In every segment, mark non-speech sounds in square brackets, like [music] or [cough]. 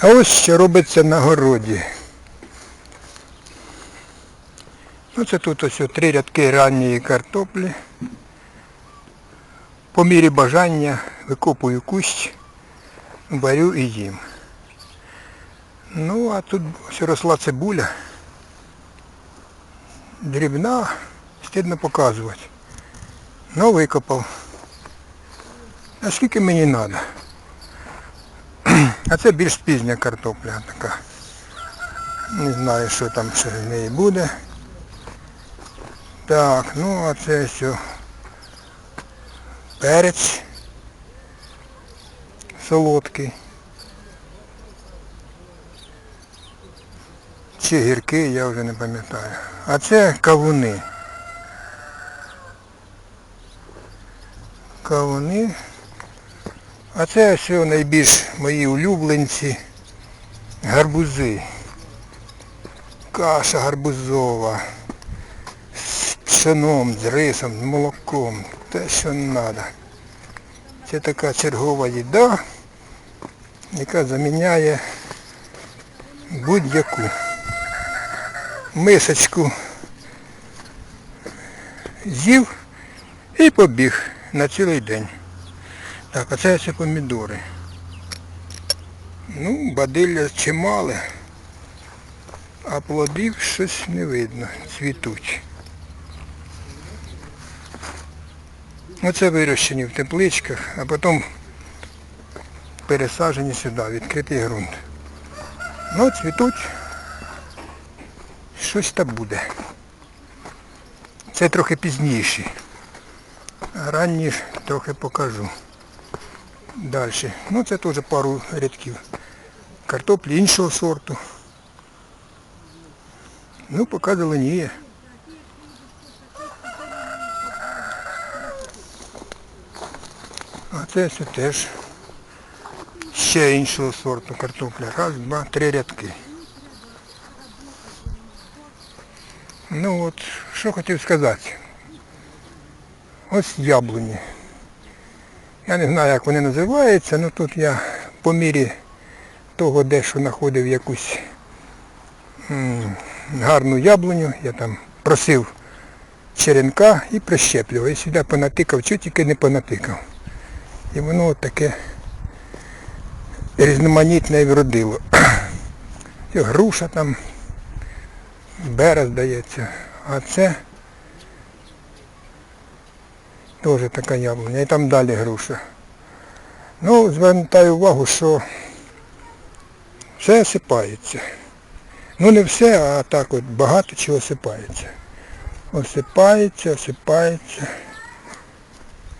А ось що робиться на городі. Ну це тут ось три рядки ранньої картоплі. По мірі бажання викопую кущ, варю і їм. Ну, а тут ось росла цибуля. Дрібна, стидно показувати. Ну, викопав. А скільки мені треба? А це більш пізня картопля така. Не знаю, що там ще з неї буде. Так, ну а це все. Перець солодкий. Чи гіркий, я вже не пам'ятаю. А це кавуни. Кавуни. А це все найбільш мої улюбленці. Гарбузи. Каша гарбузова. З пшеном, з рисом, з молоком. Те, що треба. Це така чергова їда, яка заміняє будь-яку мисочку з'їв і побіг на цілий день. Так, а це все помідори. Ну, бадилля чимале, а плодів щось не видно, цвітуть. Оце вирощені в тепличках, а потім пересаджені сюди, відкритий ґрунт. Ну, цвітуть, щось там буде. Це трохи пізніше. А ранні трохи покажу. Далі. Ну це теж пару рядків. Картоплі іншого сорту. Ну, поки зеленіє. А це все теж ще іншого сорту картопля. Раз, два, три рядки. Ну от, що хотів сказати. Ось яблуні. Я не знаю, як вони називаються, але тут я по мірі того, де що знаходив якусь гарну яблуню, я там просив черенка і прищеплював. І сюди понатикав, чого тільки не понатикав. І воно от таке різноманітне вродило. [clears throat] Груша там, бера, здається. А це теж така яблуня. І там далі груша. Ну, звертаю увагу, що все осипається. Ну не все, а так от багато чого осипається. Осипається, осипається.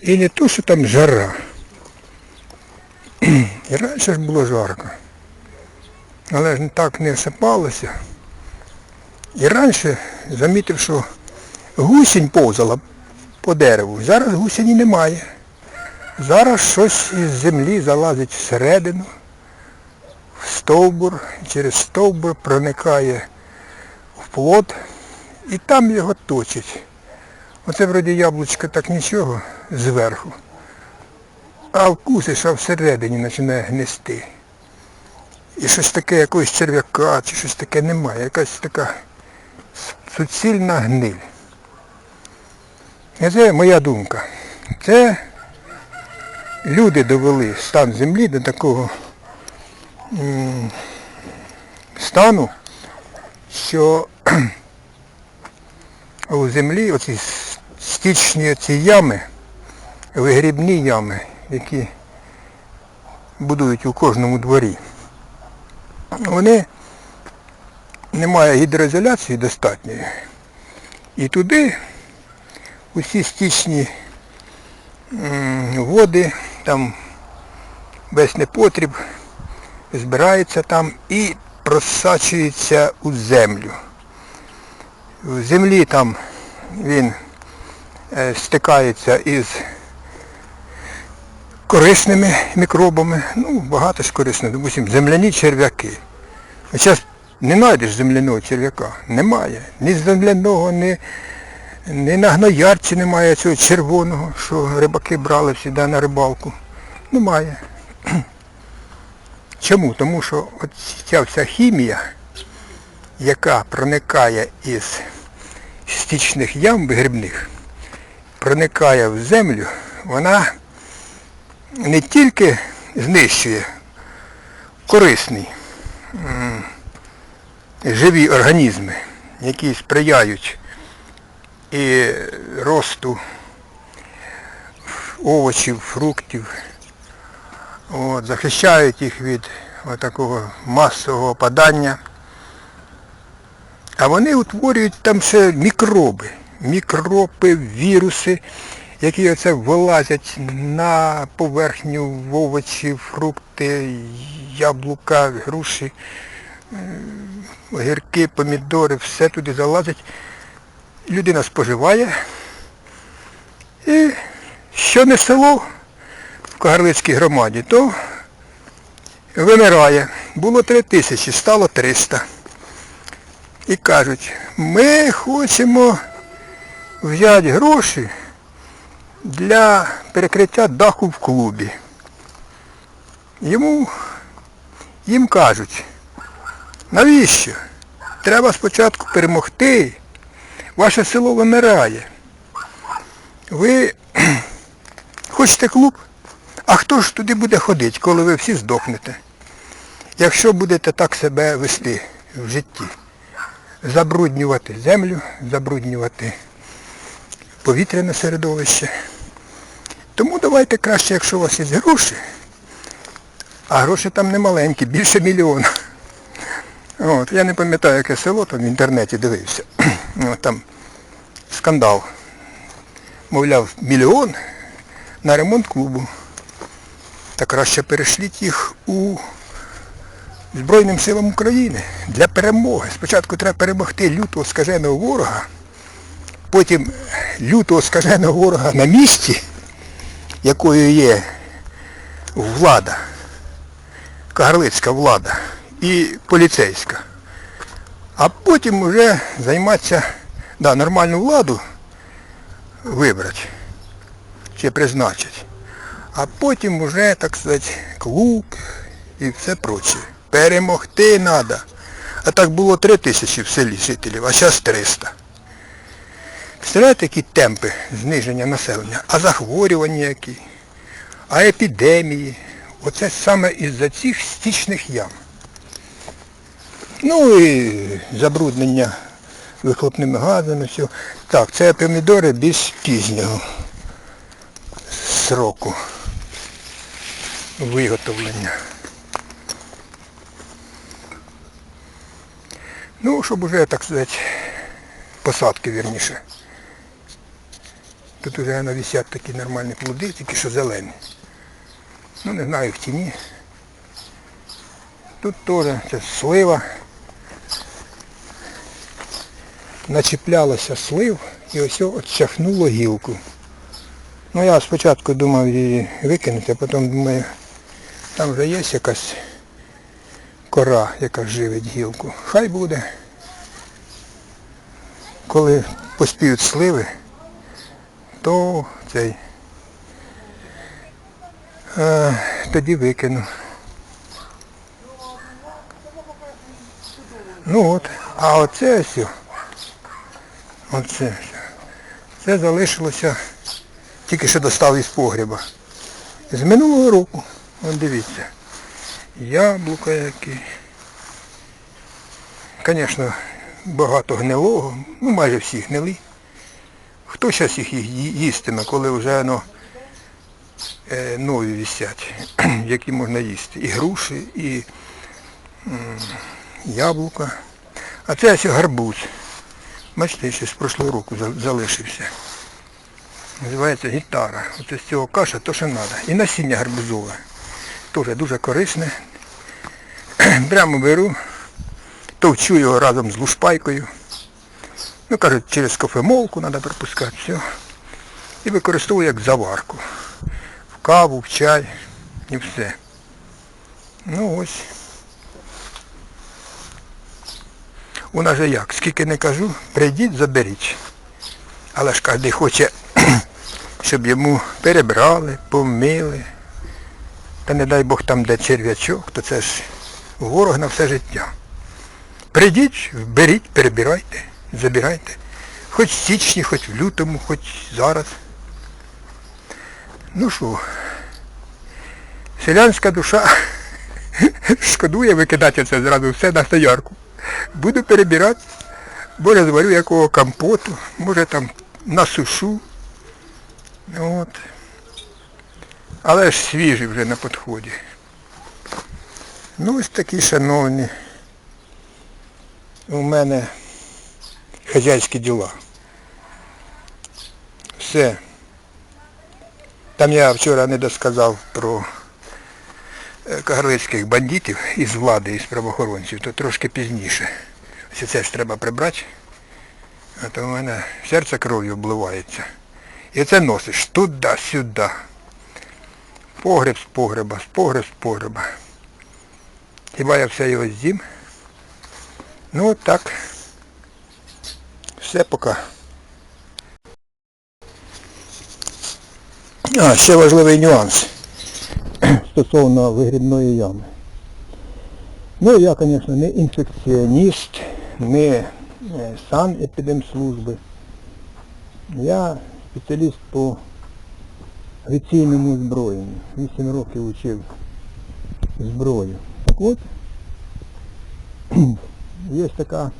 І не то, що там жара. І раніше ж було жарко. Але ж так не осипалося. І раніше замітив, що гусінь повзала по дереву. Зараз гусені немає. Зараз щось із землі залазить всередину, в стовбур, через стовбур проникає в плод і там його точить. Оце вроді яблучко так нічого зверху. А вкусиш, а всередині починає гнести. І щось таке, якогось черв'яка, чи щось таке немає. Якась така суцільна гниль. Це моя думка. Це люди довели стан землі до такого стану, що [clears throat] у землі оці стічні ці ями, вигрібні ями, які будують у кожному дворі, вони немає гідроізоляції достатньої. І туди усі стічні води, там весь непотріб збирається там і просачується у землю. В землі там він е, стикається із корисними мікробами, ну багато ж корисних, допустим, земляні черв'яки. Зараз не знайдеш земляного черв'яка, немає. Ні земляного, ні, ні на гноярці немає цього червоного, що рибаки брали завжди на рибалку. Немає. [clears throat] Чому? Тому що ця вся хімія, яка проникає із стічних ям вигрібних, проникає в землю, вона не тільки знищує корисні живі організми, які сприяють і росту овочів, фруктів, от, захищають їх від такого масового падання. А вони утворюють там ще мікроби, мікроби, віруси, які оце вилазять на поверхню в овочі, фрукти, яблука, груші, огірки, помідори, все туди залазить. Людина споживає. І що не село в Кагарлицькій громаді, то вимирає. Було три тисячі, стало 300. І кажуть, ми хочемо взяти гроші для перекриття даху в клубі. Йому, їм кажуть, навіщо? Треба спочатку перемогти. Ваше село вимирає. Ви [clears throat] хочете клуб? А хто ж туди буде ходити, коли ви всі здохнете? Якщо будете так себе вести в житті, забруднювати землю, забруднювати повітряне середовище. Тому давайте краще, якщо у вас є гроші, а гроші там не маленькі, більше мільйона. От, я не пам'ятаю, яке село, там в інтернеті дивився. [clears throat] Там скандал. Мовляв, мільйон на ремонт клубу. Та краще перешліть їх у Збройним силам України для перемоги. Спочатку треба перемогти лютого скаженого ворога, потім лютого скаженого ворога на місці, якою є влада, кагарлицька влада і поліцейська. А потім вже займатися, да, нормальну владу вибрати чи призначити. А потім вже, так сказати, клуб і все проче. Перемогти треба. А так було три тисячі в селі жителів, а зараз 300. Представляєте, які темпи зниження населення, а захворювання які, а епідемії. Оце саме із-за цих стічних ям. Ну і забруднення вихлопними газами, все. Так, це помідори більш пізнього сроку виготовлення. Ну, щоб уже, так сказати, посадки вірніше. Тут вже навісять такі нормальні плоди, тільки що зелені. Ну не знаю в тіні. Тут теж це слива. Начіплялося слив і ось отчахнуло гілку. Ну я спочатку думав її викинути, а потім думаю, там вже є якась кора, яка живить гілку. Хай буде. Коли поспіють сливи, то цей е, тоді викину. Ну от, а оце все, оце. Це залишилося, тільки що достав із погреба. З минулого року, от дивіться, яблука які. Звісно, багато гнилого, ну майже всі гнилі. Хто зараз їх їстиме, коли вже ну, е, нові висять, [clears throat] які можна їсти. І груші, і м, яблука. А це ось гарбуз. Бачите, ще з прошлого року залишився. Називається гітара. Оце з цього каша, то що треба. І насіння гарбузове. Теж дуже корисне. [clears throat] Прямо беру, товчу його разом з лушпайкою. Ну, кажуть, через кофемолку треба пропускати, все. І використовую як заварку. В каву, в чай і все. Ну ось. У нас же як, скільки не кажу, прийдіть, заберіть. Але ж кожен хоче, [clears throat] щоб йому перебрали, помили, Та не дай Бог там, де черв'ячок, то це ж ворог на все життя. Прийдіть, беріть, перебирайте, забирайте. Хоч в січні, хоч в лютому, хоч зараз. Ну що, селянська душа [laughs] шкодує викидати це зразу все на стоярку. Буду перебирати, може зварю якого компоту, може там насушу. От. Але ж свіжий вже на підході. Ну ось такі шановні. У мене хазяйські діла. Все. Там я вчора не досказав про кагарлицьких бандитів із влади, із правоохоронців, то трошки пізніше. Ось це ж треба прибрати. А то в мене серце кров'ю обливається. І це носиш туди-сюди. Погреб з погреба, з погреб з погреба. Хіба я все його з'їм? Ну от так. Все поки. А, ще важливий нюанс стосовно вигрібної ями. Ну, я, звісно, не інфекціоніст, не е, санепідемслужби. Я спеціаліст по авіаційному озброєнню. Вісім років учив зброю. Так от, є така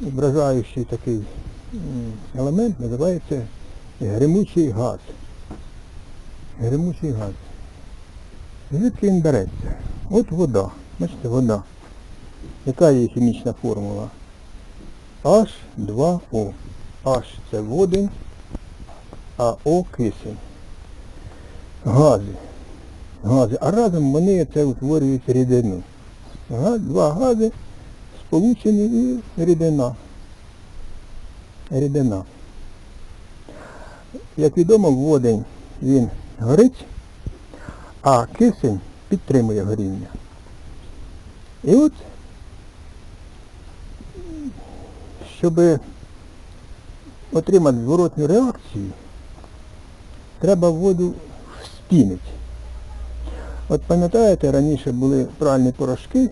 вражаючий такий елемент, називається гримучий газ. Гримучий газ. Звідки він береться? От вода. Бачите, вода. Яка її хімічна формула? H2O. H це водень, а О кисень. Гази. Гази. А разом вони це утворюють рідину. Два гази сполучені і рідина. Рідина. Як відомо, водень він горить, а кисень підтримує горіння. І от, щоб отримати зворотню реакцію, треба воду вспінити. От пам'ятаєте, раніше були пральні порошки,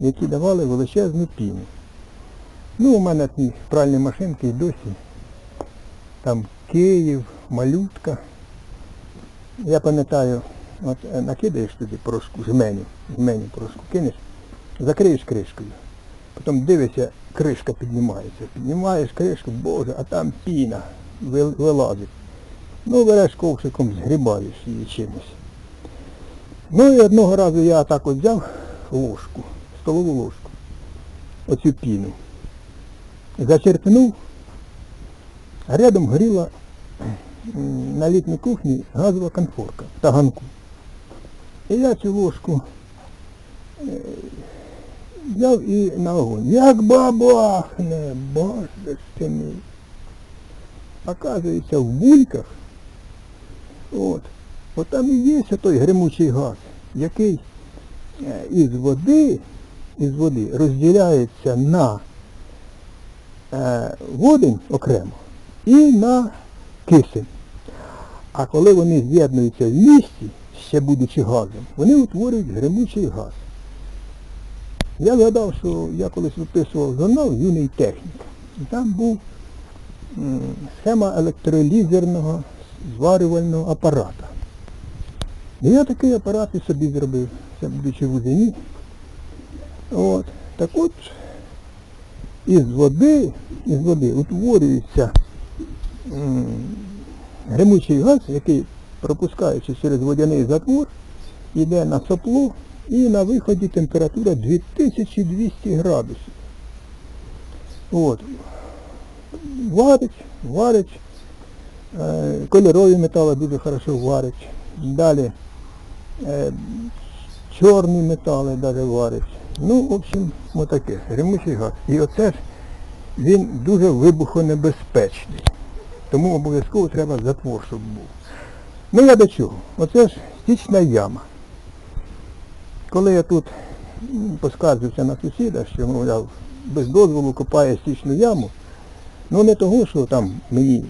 які давали величезну піну. Ну, у мене ті пральні машинки і досі. Там Київ, малютка. Я пам'ятаю, е, накидаєш туди порошку, жменю, жменю порошку кинеш, закриєш кришкою. Потім дивишся, кришка піднімається. Піднімаєш кришку, боже, а там піна вилазить. Ну, береш ковшиком, згрібаєш її чимось. Ну і одного разу я так от взяв ложку, столову ложку, оцю піну. Зачерпнув, а рядом горіла на літній кухні газова конфорка в таганку. І я цю ложку е, взяв і на огонь. Як бабахне, боже ж мій. Оказується, в бульках, от, от там і є той гримучий газ, який е, із води, із води розділяється на е, водень окремо і на кисень. А коли вони з'єднуються в місті, ще будучи газом, вони утворюють гримучий газ. Я згадав, що я колись виписував журнал Юний технік. Там був схема електролізерного зварювального апарата. І я такий апарат і собі зробив, це будучи в Узині. От. Так от із води, із води утворюється гримучий газ, який, пропускаючи через водяний затвор, йде на сопло і на виході температура 2200 градусів. От. Варить, варить, е, кольорові метали дуже хорошо варить. Далі е, чорні метали навіть варить. Ну, в общем, отаке, гримучий газ. І оце ж він дуже вибухонебезпечний. Тому обов'язково треба затвор, щоб був. Ну я до чого? Оце ж стічна яма. Коли я тут поскаржився на сусіда, що, мовляв, без дозволу копає стічну яму, ну не того, що там мені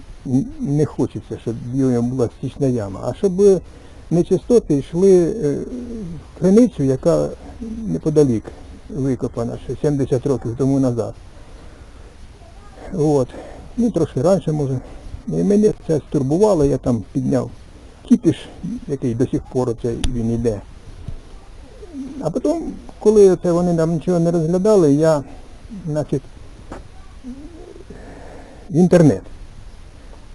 не хочеться, щоб в була стічна яма, а щоб нечистоти йшли е, в криницю, яка неподалік викопана ще 70 років тому назад. От. Ну, трошки раніше може. І мене це стурбувало, я там підняв кіпіш, який до сих пор оце він йде. А потім, коли це вони нам нічого не розглядали, я, значить, в інтернет.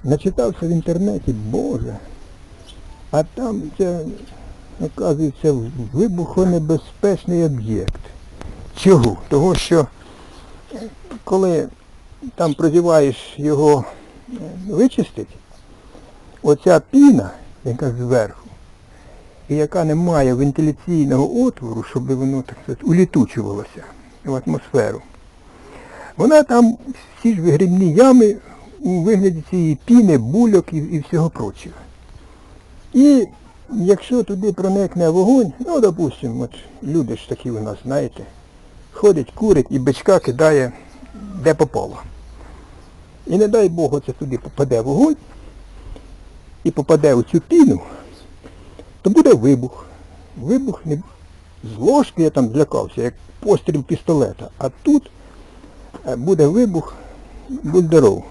Начитався в інтернеті, Боже. А там це, оказується, вибухонебезпечний об'єкт. Чого? Того, що коли там прозіваєш його е, вичистити, оця піна, яка зверху, і яка не має вентиляційного отвору, щоб воно так сказати, улітучувалося в атмосферу, вона там всі ж вигрібні ями у вигляді цієї піни, бульок і, і всього прочого. І якщо туди проникне вогонь, ну, допустимо, от люди ж такі у нас, знаєте, ходить, курить і бичка кидає де попало. І не дай Бог оце туди попаде вогонь і попаде у цю піну, то буде вибух. Вибух не з ложки я там злякався, як постріл пістолета. А тут е, буде вибух, будь здоров.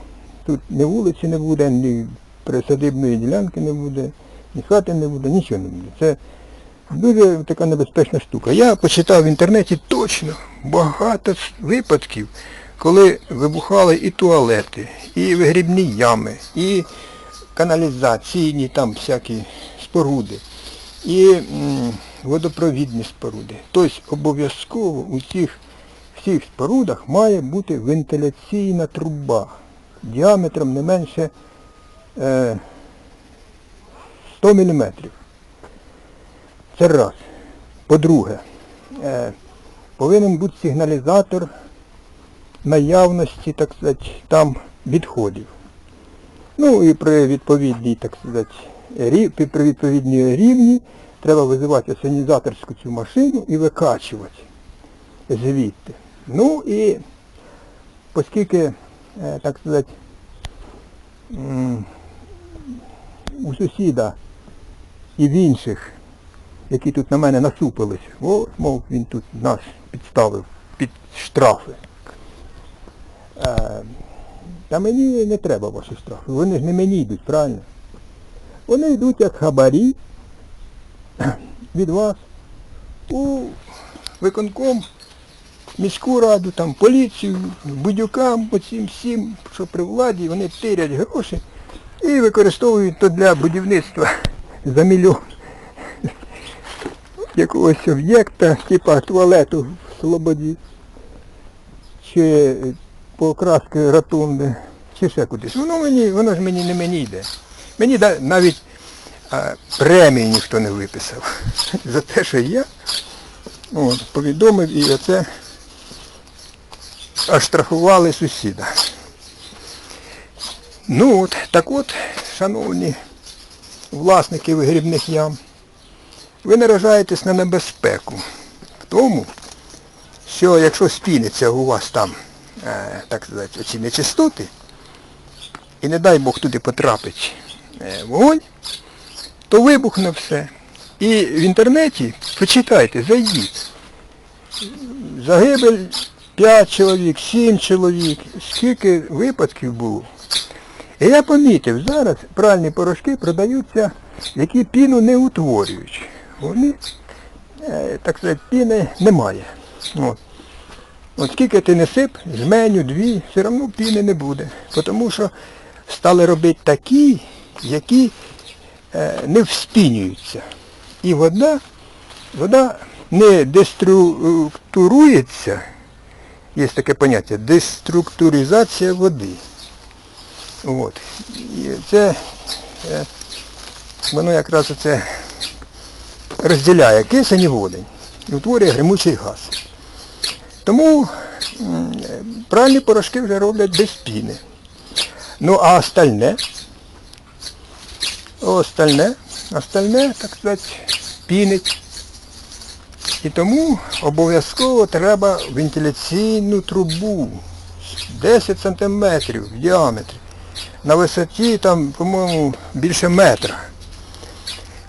Тут ні вулиці не буде, ні присадибної ділянки не буде, ні хати не буде, нічого не буде. Це дуже така небезпечна штука. Я почитав в інтернеті точно багато випадків, коли вибухали і туалети, і вигрібні ями, і каналізаційні там всякі споруди, і водопровідні споруди. Тобто обов'язково у цих всіх спорудах має бути вентиляційна труба діаметром не менше е, 100 мм. Це раз. По-друге, е, повинен бути сигналізатор наявності, так сказати, там відходів. Ну і при відповідній, так сказати, рі- при відповідній рівні треба визивати санізаторську цю машину і викачувати звідти. Ну і оскільки, е, так сказати, у сусіда і в інших, які тут на мене насупились, о, мов він тут нас підставив під штрафи. Та мені не треба ваші штрафи. Вони ж не мені йдуть, правильно? Вони йдуть як хабарі від вас у виконком, міську раду, там, поліцію, будюкам, оцім всім, що при владі, вони тирять гроші і використовують то для будівництва за мільйон якогось об'єкта, типа туалету в Слободі, чи покраски ротунди, чи ще кудись. Воно мені, воно ж мені не мені йде. Мені навіть а, премії ніхто не виписав [laughs] за те, що я от, повідомив і оце оштрафували сусіда. Ну от, так от, шановні власники вигрібних ям, ви наражаєтесь на небезпеку в тому, що якщо спіниться у вас там, так сказати, оці нечистоти, і не дай Бог туди потрапить е, вогонь, то вибухне все. І в інтернеті, почитайте, зайдіть. Загибель 5 чоловік, 7 чоловік, скільки випадків було. І я помітив, зараз пральні порошки продаються, які піну не утворюють. Вони, е, так сказати, піни немає. От. От скільки ти не сип, жменю, дві, все одно піни не буде. Тому що стали робити такі, які е, не вспінюються. І вода, вода не деструктурується, є таке поняття, деструктуризація води. От. І це, е, воно якраз це розділяє кисень і водень і утворює гримучий газ. Тому пральні порошки вже роблять без піни. Ну а остальне, остальне, остальне, так сказати, пінить. І тому обов'язково треба вентиляційну трубу 10 сантиметрів в діаметрі. На висоті там, по-моєму, більше метра.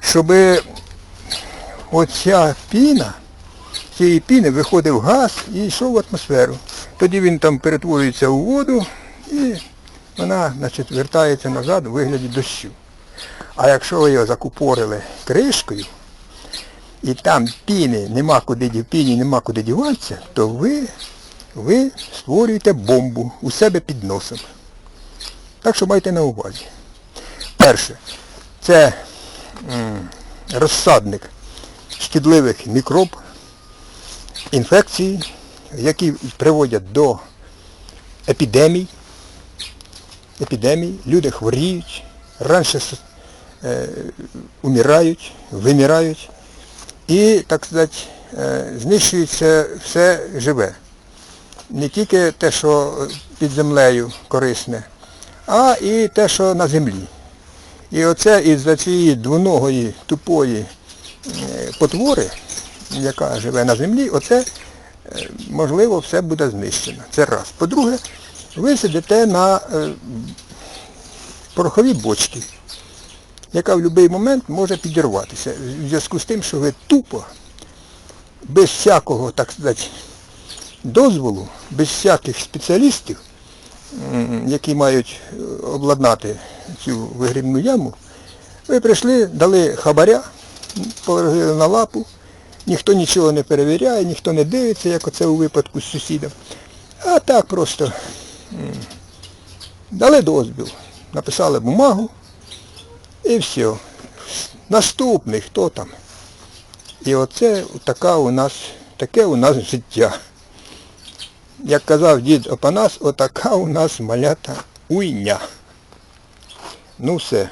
щоб оця піна, цієї піни виходив газ і йшов в атмосферу. Тоді він там перетворюється у воду і вона значить, вертається назад у вигляді дощу. А якщо ви його закупорили кришкою, і там піни нема куди піні нема куди діватися, то ви, ви створюєте бомбу у себе під носом. Так що майте на увазі. Перше, це розсадник шкідливих мікроб, інфекцій, які приводять до епідемій. Епідемій, люди хворіють, раніше е, умирають, вимирають і, так сказати, е, знищується все живе. Не тільки те, що під землею корисне, а і те, що на землі. І оце із-за цієї двоногої тупої е, потвори, яка живе на землі, оце е, можливо все буде знищено. Це раз. По-друге, ви сидите на е, пороховій бочці, яка в будь-який момент може підірватися. В зв'язку з тим, що ви тупо, без всякого, так сказати, дозволу, без всяких спеціалістів, які мають е, обладнати цю вигрібну яму, ви прийшли, дали хабаря, положили на лапу, ніхто нічого не перевіряє, ніхто не дивиться, як оце у випадку з сусідом. А так просто дали дозвіл, написали бумагу і все. Наступний, хто там. І оце така у нас, таке у нас життя. Як казав дід Опанас, отака у нас малята уйня. Ну все.